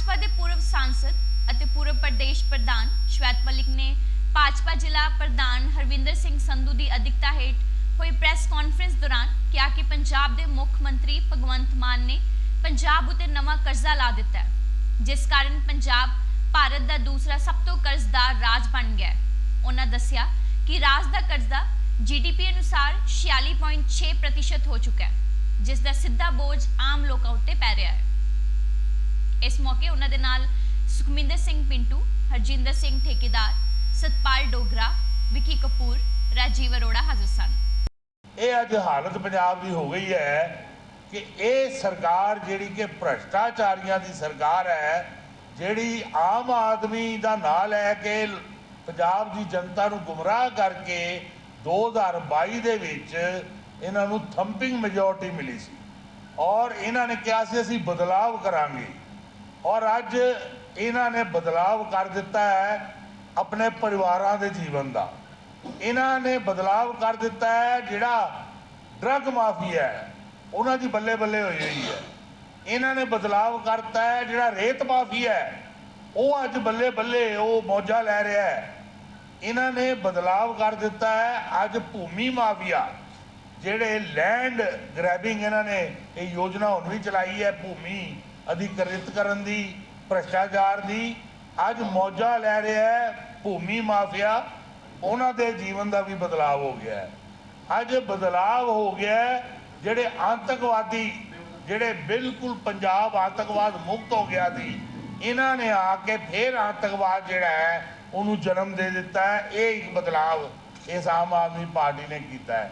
ਭਾਜਪਾ ਦੇ ਪੂਰਵ ਸਾਂਸਦ ਅਤੇ ਪੂਰਬ ਪ੍ਰਦੇਸ਼ ਪ੍ਰਧਾਨ ਸ਼ਵੇਤ ਮਲਿਕ ਨੇ ਭਾਜਪਾ ਜ਼ਿਲ੍ਹਾ ਪ੍ਰਧਾਨ ਹਰਵਿੰਦਰ ਸਿੰਘ ਸੰਧੂ ਦੀ ਅਧਿਕਤਾ ਹੇਠ ਹੋਈ ਪ੍ਰੈਸ ਕਾਨਫਰੰਸ ਦੌਰਾਨ ਕਿਹਾ ਕਿ ਪੰਜਾਬ ਦੇ ਮੁੱਖ ਮੰਤਰੀ ਭਗਵੰਤ ਮਾਨ ਨੇ ਪੰਜਾਬ ਉਤੇ ਨਵਾਂ ਕਰਜ਼ਾ ਲਾ ਦਿੱਤਾ ਹੈ, ਜਿਸ ਕਾਰਨ ਪੰਜਾਬ ਭਾਰਤ ਦਾ ਦੂਸਰਾ ਸਭ ਤੋਂ ਕਰਜ਼ਦਾਰ ਰਾਜ ਬਣ ਗਿਆ ਹੈ। ਉਹਨਾਂ ਦੱਸਿਆ ਕਿ ਰਾਜ ਦਾ ਕਰਜ਼ਾ ਜੀਡੀਪੀ ਅਨੁਸਾਰ 46.6% ਹੋ ਚੁੱਕਾ ਹੈ, ਜਿਸ ਦਾ ਸਿੱਧਾ ਬੋਝ ਆਮ ਲੋਕਾਂ ਉੱਤੇ ਪੈ ਰਿਹਾ ਹੈ। ਇਸ ਮੌਕੇ ਉਹਨਾਂ ਦੇ ਨਾਲ ਸੁਖਮਿੰਦਰ ਸਿੰਘ ਪਿੰਟੂ, ਹਰਜਿੰਦਰ ਸਿੰਘ ਠੇਕੇਦਾਰ, ਸਤਪਾਲ ਡੋਗਰਾ, ਵਿੱਕੀ ਕਪੂਰ, ਰਾਜੀਵ ਅਰੋੜਾ ਹਾਜ਼ਰ ਸਨ। ਇਹ ਅੱਜ ਹਾਲਤ ਪੰਜਾਬ ਦੀ ਹੋ ਗਈ ਹੈ ਕਿ ਇਹ ਸਰਕਾਰ ਜਿਹੜੀ ਕਿ ਭ੍ਰਸ਼ਟਾਚਾਰੀਆਂ ਦੀ ਸਰਕਾਰ ਹੈ, ਜਿਹੜੀ ਆਮ ਆਦਮੀ ਦਾ ਨਾਂ ਲੈ ਕੇ ਪੰਜਾਬ ਦੀ ਜਨਤਾ ਨੂੰ ਗੁੰਮਰਾਹ ਕਰਕੇ 2022 ਦੇ ਵਿੱਚ ਇਹਨਾਂ ਨੂੰ ਥੰਪਿੰਗ ਮੈਜੋਰਟੀ ਮਿਲੀ ਸੀ। ਔਰ ਇਹਨਾਂ ਨੇ ਕਿਹਾ ਸੀ ਅਸੀਂ ਬਦਲਾਵ ਕਰਾਂਗੇ। ਔਰ ਅੱਜ ਇਹਨਾਂ ਨੇ ਬਦਲਾਵ ਕਰ ਦਿੱਤਾ ਹੈ ਆਪਣੇ ਪਰਿਵਾਰਾਂ ਦੇ ਜੀਵਨ ਦਾ। ਇਹਨਾਂ ਨੇ ਬਦਲਾਵ ਕਰ ਦਿੱਤਾ ਹੈ ਜਿਹੜਾ ਡਰੱਗ ਮਾਫੀਆ ਹੈ, ਉਹਨਾਂ ਦੀ ਬੱਲੇ ਬੱਲੇ ਹੋਈ ਹੋਈ ਹੈ। ਇਹਨਾਂ ਨੇ ਬਦਲਾਵ ਕਰਤਾ ਹੈ ਜਿਹੜਾ ਰੇਤ ਮਾਫੀਆ ਹੈ, ਉਹ ਅੱਜ ਬੱਲੇ ਬੱਲੇ ਉਹ ਮੌਜਾ ਲੈ ਰਿਹਾ ਹੈ। ਇਹਨਾਂ ਨੇ ਬਦਲਾਵ ਕਰ ਦਿੱਤਾ ਹੈ ਅੱਜ ਭੂਮੀ ਮਾਫੀਆ, ਜਿਹੜੇ ਲੈਂਡ ਗ੍ਰੈਬਿੰਗ ਇਹਨਾਂ ਨੇ, ਇਹ ਯੋਜਨਾ ਹੁਣ ਵੀ ਚਲਾਈ ਹੈ ਭੂਮੀ। ਅਧਿਕ੍ਰਿਤ ਕਰਨ ਦੀ, ਭ੍ਰਸ਼ਟਾਚਾਰ ਦੀ, ਅੱਜ ਮੌਜਾ ਲੈ ਰਿਹਾ ਹੈ ਭੂਮੀ ਮਾਫੀਆ, ਉਹਨਾਂ ਦੇ ਜੀਵਨ ਦਾ ਵੀ ਬਦਲਾਅ ਹੋ ਗਿਆ ਹੈ। ਅੱਜ ਬਦਲਾਅ ਹੋ ਗਿਆ ਜਿਹੜੇ ਆਤੰਕਵਾਦੀ, ਜਿਹੜੇ ਬਿਲਕੁਲ ਪੰਜਾਬ ਆਤੰਕਵਾਦ ਮੁਕਤ ਹੋ ਗਿਆ ਸੀ, ਇਹਨਾਂ ਨੇ ਆ ਕੇ ਫੇਰ ਆਤੰਕਵਾਦ ਜਿਹੜਾ ਹੈ, ਉਹਨੂੰ ਜਨਮ ਦੇ ਦਿੱਤਾ ਹੈ। ਇਹ ਇੱਕ ਬਦਲਾਅ ਇਸ ਆਮ ਆਦਮੀ ਪਾਰਟੀ ਨੇ ਕੀਤਾ ਹੈ।